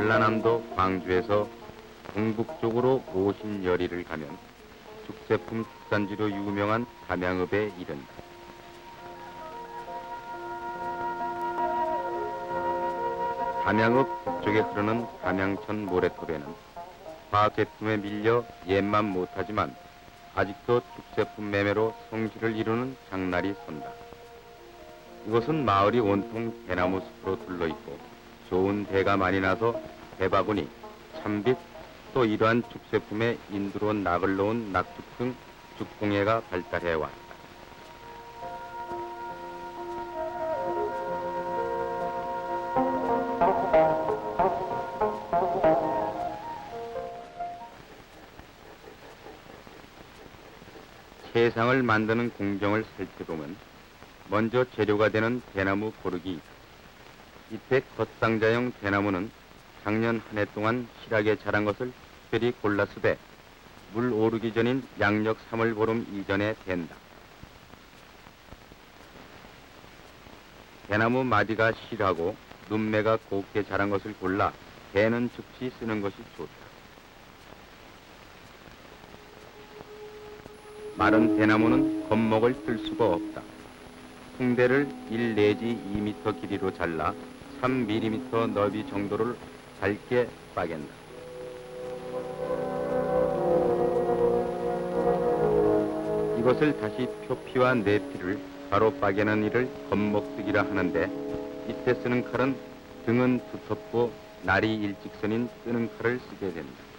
전라남도 광주에서 동북쪽으로 50여리를 가면 죽제품 특산지로 유명한 담양읍에 이른다. 담양읍 북쪽에 흐르는 담양천 모래톱에는 화학 제품에 밀려 옛만 못하지만 아직도 죽제품 매매로 성실을 이루는 장날이 선다. 이곳은 마을이 온통 대나무 숲으로 둘러 있고 좋은 대가 많이 나서 대바구니, 참빗, 또 이러한 죽제품에 인두로 낙을 놓은 낙죽 등 죽공예가 발달해 왔다. 세상을 만드는 공정을 살펴보면 먼저 재료가 되는 대나무 고르기 이때 겉상자형 대나무는 작년 한 해 동안 실하게 자란 것을 특별히 골라쓰되 물 오르기 전인 양력 3월 보름 이전에 된다. 대나무 마디가 실하고 눈매가 곱게 자란 것을 골라 대는 즉시 쓰는 것이 좋다. 마른 대나무는 겉목을 뜰 수가 없다. 붕대를 1 내지 2m 길이로 잘라 3mm 너비 정도를 밝게 빠갠다. 이것을 다시 표피와 내피를 바로 빠개는 일을 겉목뜨기라 하는데 이때 쓰는 칼은 등은 두텁고 날이 일직선인 뜨는 칼을 쓰게 된다.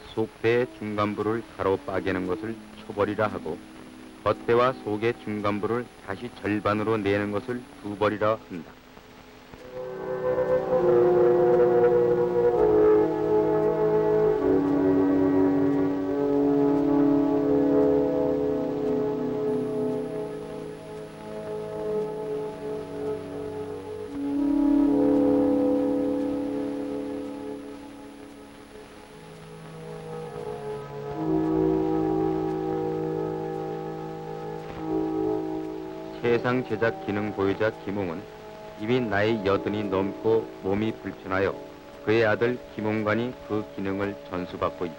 속대의 중간부를 가로 빠개는 것을 초벌이라 하고 겉대와 속의 중간부를 다시 절반으로 내는 것을 두벌이라 한다. 세상 제작 기능 보유자 김홍은 이미 나이 여든이 넘고 몸이 불편하여 그의 아들 김홍관이 그 기능을 전수받고 있다.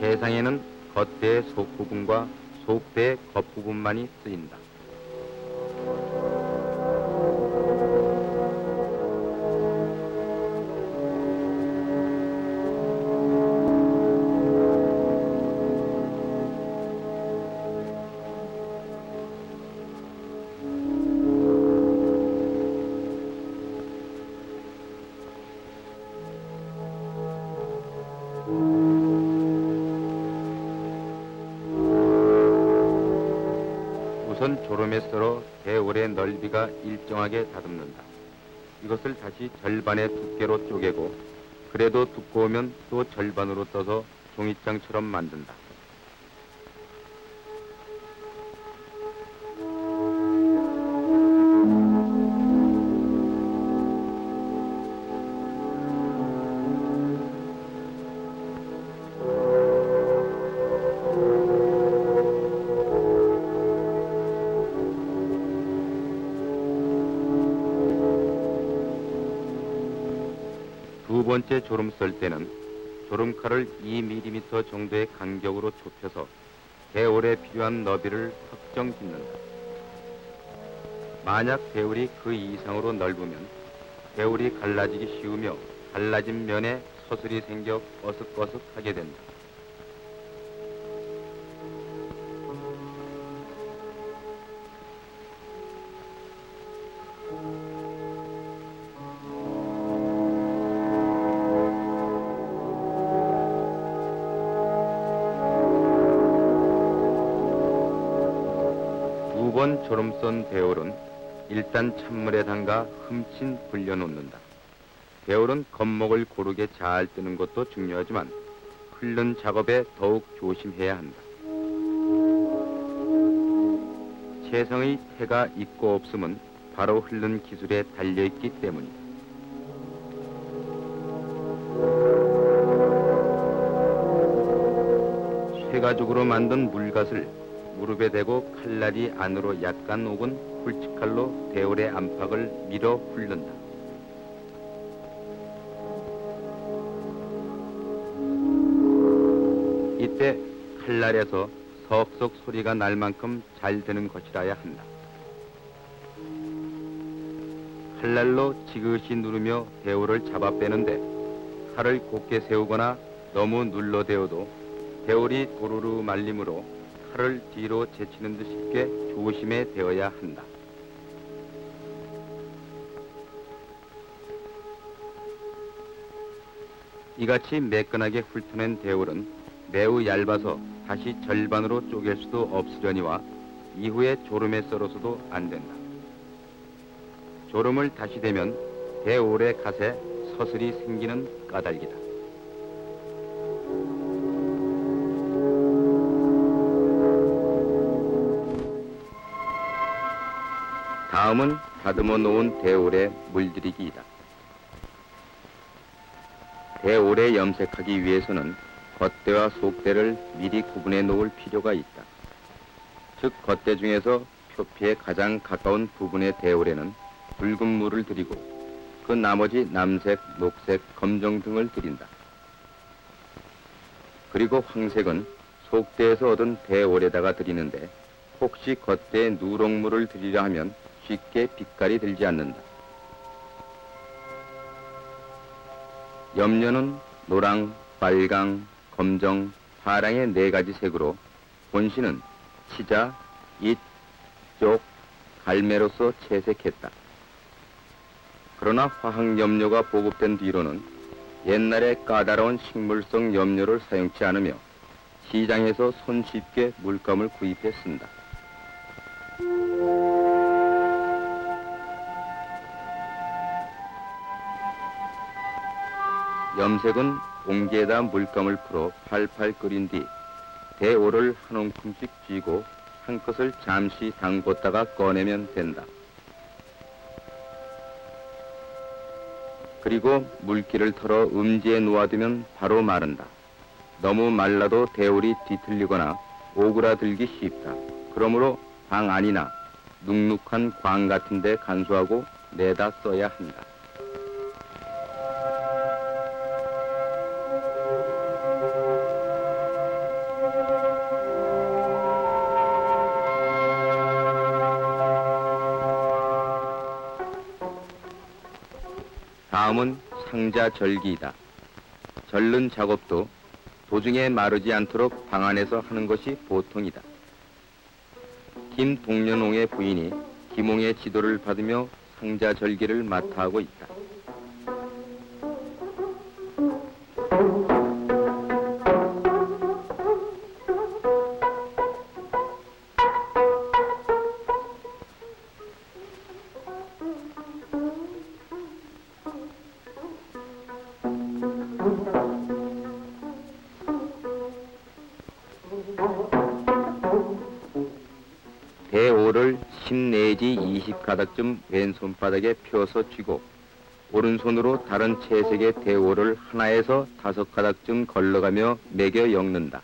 세상에는 겉대의 속 부분과 속대의 겉 부분만이 쓰인다. 일정하게 다듬는다. 이것을 다시 절반의 두께로 쪼개고 그래도 두꺼우면 또 절반으로 떠서 종이장처럼 만든다. 조름 썰 때는 조름칼을 2mm 정도의 간격으로 좁혀서 대올에 필요한 너비를 확정 짓는다. 만약 대울이 그 이상으로 넓으면 대울이 갈라지기 쉬우며 갈라진 면에 서슬이 생겨 어슷어슷하게 된다. 졸음선 대올은 일단 찬물에 담가 흠씬 불려 놓는다. 대올은 겉목을 고르게 잘 뜨는 것도 중요하지만 끓는 작업에 더욱 조심해야 한다. 채성의 태가 있고 없음은 바로 흐른 기술에 달려있기 때문이다. 쇠가죽으로 만든 물갓을 무릎에 대고 칼날이 안으로 약간 오근 훌치칼로 대올의 안팎을 밀어 훑는다. 이때 칼날에서 석석 소리가 날 만큼 잘 되는 것이라야 한다. 칼날로 지그시 누르며 대올을 잡아 빼는데 칼을 곧게 세우거나 너무 눌러대어도 대올이 도루루 말림으로 칼을 뒤로 제치는 듯 쉽게 조심해 대어야 한다. 이같이 매끈하게 훑어낸 대올은 매우 얇아서 다시 절반으로 쪼갤 수도 없으려니와 이후에 졸음에 썰어서도 안 된다. 졸음을 다시 대면 대올의 갓에 서슬이 생기는 까닭이다. 다음은 다듬어 놓은 대올의 물들이기이다. 대올에 염색하기 위해서는 겉대와 속대를 미리 구분해 놓을 필요가 있다. 즉 겉대 중에서 표피에 가장 가까운 부분의 대올에는 붉은 물을 들이고 그 나머지 남색, 녹색, 검정 등을 들인다. 그리고 황색은 속대에서 얻은 대올에다가 들이는데 혹시 겉대에 누렁물을 들이려 하면 쉽게 빛깔이 들지 않는다. 염료는 노랑, 빨강, 검정, 파랑의 네 가지 색으로 본신은 치자, 잇, 쪽, 갈매로서 채색했다. 그러나 화학 염료가 보급된 뒤로는 옛날에 까다로운 식물성 염료를 사용치 않으며 시장에서 손쉽게 물감을 구입해 쓴다. 염색은 공기에다 물감을 풀어 팔팔 끓인 뒤 대오를 한 움큼씩 쥐고 한 컷을 잠시 담궜다가 꺼내면 된다. 그리고 물기를 털어 음지에 놓아두면 바로 마른다. 너무 말라도 대올이 뒤틀리거나 오그라들기 쉽다. 그러므로 방 안이나 눅눅한 광 같은 데 간수하고 내다 써야 한다. 다음은 상자 절기이다. 절른 작업도 도중에 마르지 않도록 방 안에서 하는 것이 보통이다. 김동년홍의 부인이 김홍의 지도를 받으며 상자 절기를 맡아 하고 있다. 20가닥쯤 왼손바닥에 펴서 쥐고 오른손으로 다른 채색의 대오를 하나에서 다섯 가닥쯤 걸러가며 매겨 엮는다.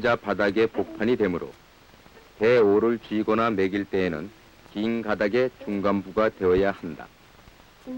상자 바닥에 복판이 되므로 대오를 쥐거나 매길 때에는 긴 가닥의 중간부가 되어야 한다. 대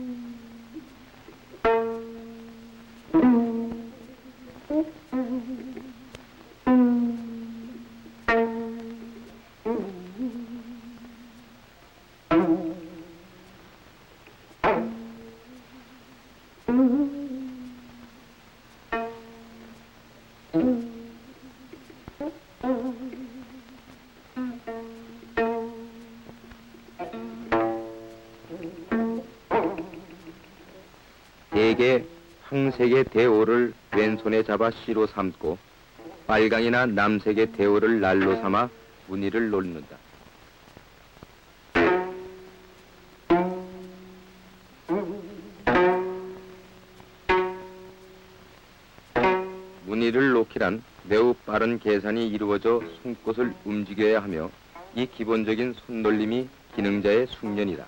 황색의 대오를 왼손에 잡아 씨로 삼고 빨강이나 남색의 대오를 날로 삼아 무늬를 놓는다. 무늬를 놓기란 매우 빠른 계산이 이루어져 손꽃을 움직여야 하며 이 기본적인 손놀림이 기능자의 숙련이다.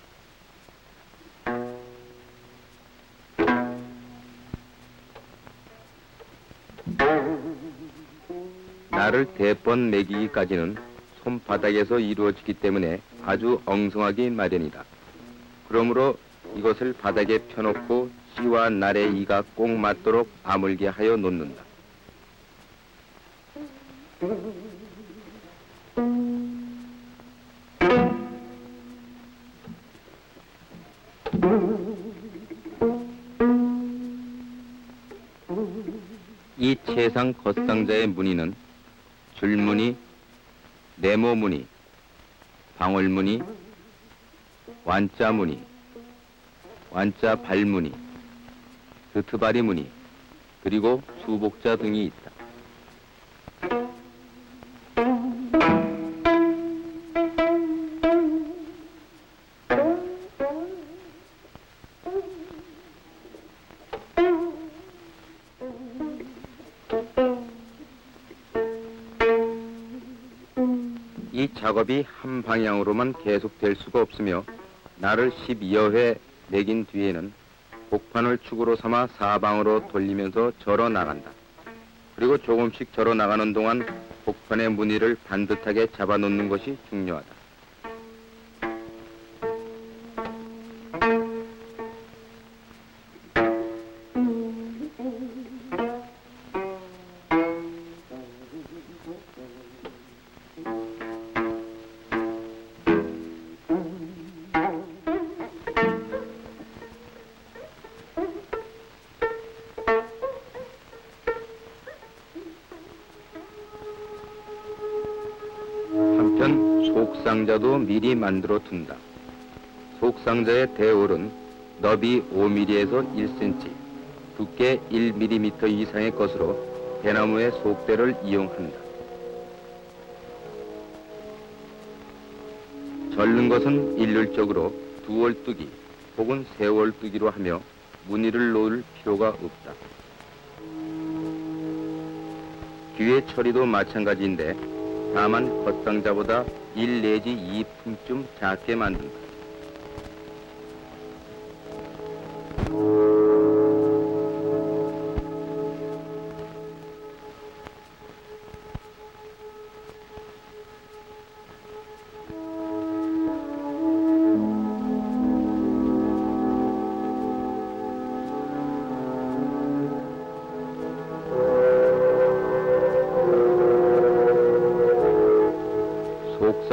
나를 대번 매기기까지는 손바닥에서 이루어지기 때문에 아주 엉성하기 마련이다. 그러므로 이것을 바닥에 펴놓고 씨와 날의 이가 꼭 맞도록 아물게 하여 놓는다. 이 최상 겉상자의 무늬는 줄무늬, 네모무늬, 방울무늬, 완자무늬, 완자 발무늬, 드트바리 무늬, 그리고 수복자 등이 있다. 작업이 한 방향으로만 계속될 수가 없으며 나를 12여 회 매긴 뒤에는 복판을 축으로 삼아 사방으로 돌리면서 절어 나간다. 그리고 조금씩 절어 나가는 동안 복판의 무늬를 반듯하게 잡아놓는 것이 중요하다. 속상자도 미리 만들어 둔다. 속상자의 대올은 너비 5mm에서 1cm, 두께 1mm 이상의 것으로 대나무의 속대를 이용한다. 절는 것은 일률적으로 두월뜨기 혹은 세월뜨기로 하며 무늬를 놓을 필요가 없다. 뒤의 처리도 마찬가지인데 다만 겉상자보다 1 내지 2품쯤 작게 만든다.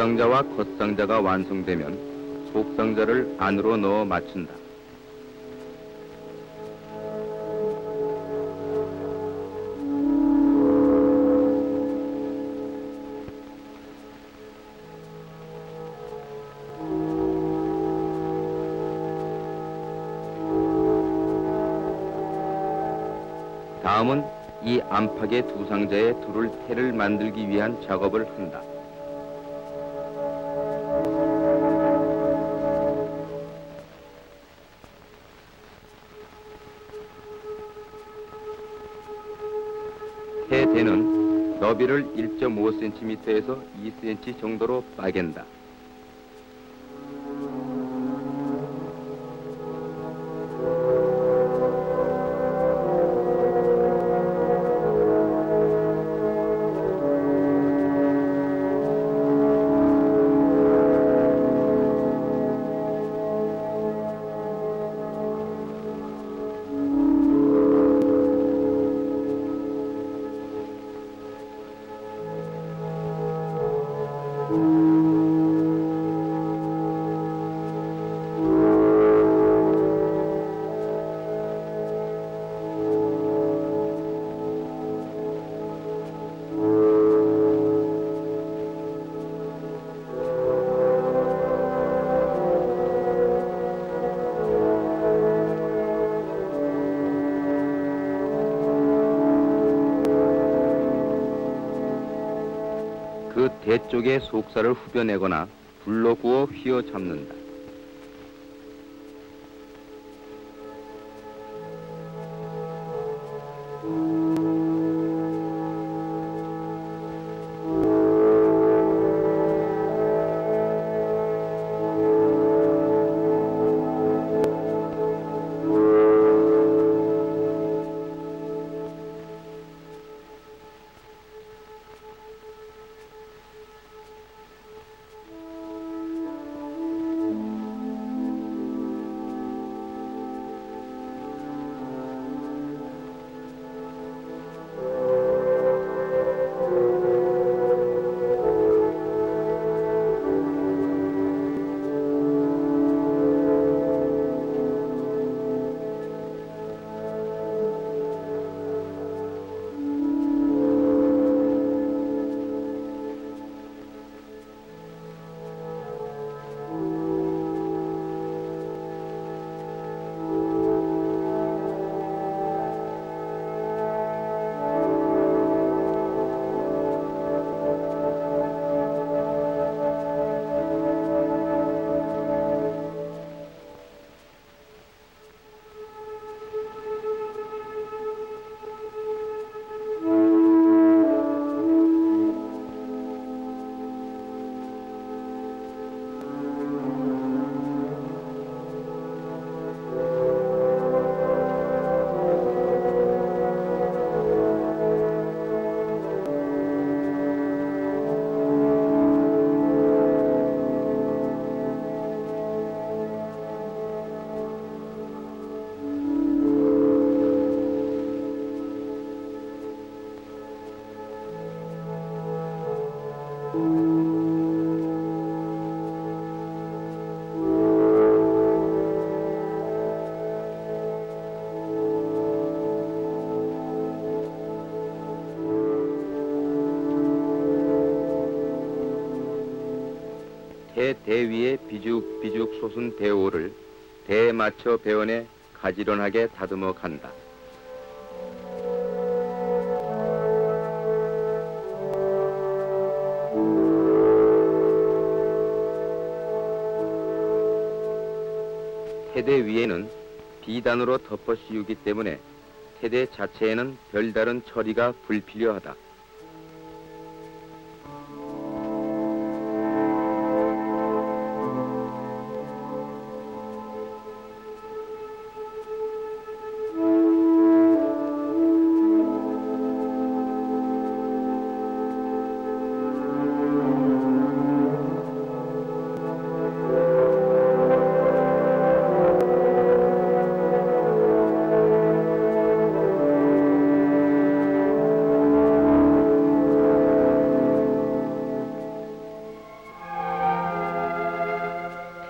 속상자와 겉상자가 완성되면 속상자를 안으로 넣어 맞춘다. 다음은 이 안팎의 두 상자에 둘을 태를 만들기 위한 작업을 한다. 해대는 너비를 1.5cm에서 2cm 정도로 빠갠다. 대 쪽의 속살을 후벼내거나 불로 구워 휘어 잡는다. 대 대위에 비죽 비죽 솟은 대오를 대에 맞춰 배원에 가지런하게 다듬어 간다. 태대 위에는 비단으로 덮어 씌우기 때문에 태대 자체에는 별다른 처리가 불필요하다.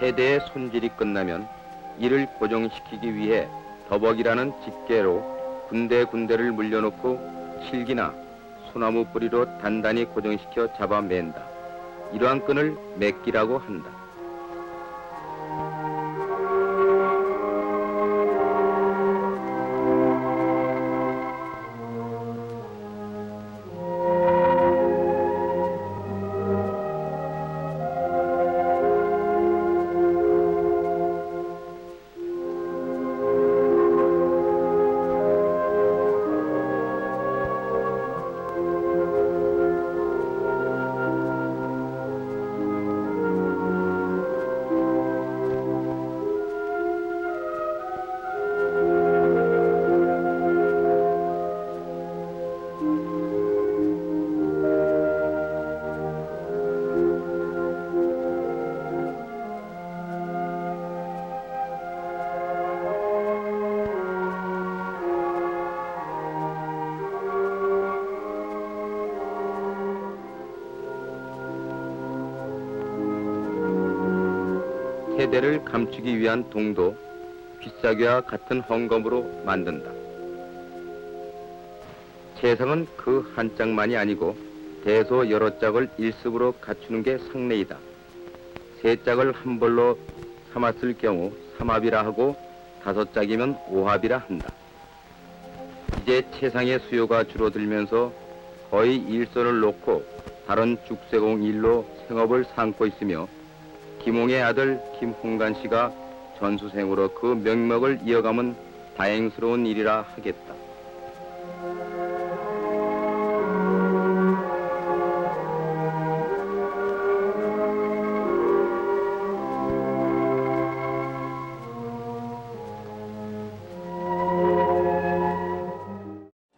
세대의 손질이 끝나면 이를 고정시키기 위해 더벅이라는 집게로 군데군데를 물려놓고 실기나 소나무 뿌리로 단단히 고정시켜 잡아맨다. 이러한 끈을 맥기라고 한다. 세대를 감추기 위한 동도 귀싸귀와 같은 헝겊으로 만든다. 세상은 그 한 짝만이 아니고 대소 여러 짝을 일습으로 갖추는 게 상례이다. 세 짝을 한 벌로 삼았을 경우 삼합이라 하고 다섯 짝이면 오합이라 한다. 이제 채상의 수요가 줄어들면서 거의 일선을 놓고 다른 죽세공 일로 생업을 삼고 있으며 김홍의 아들 김홍간 씨가 전수생으로 그 명목을 이어가면 다행스러운 일이라 하겠다.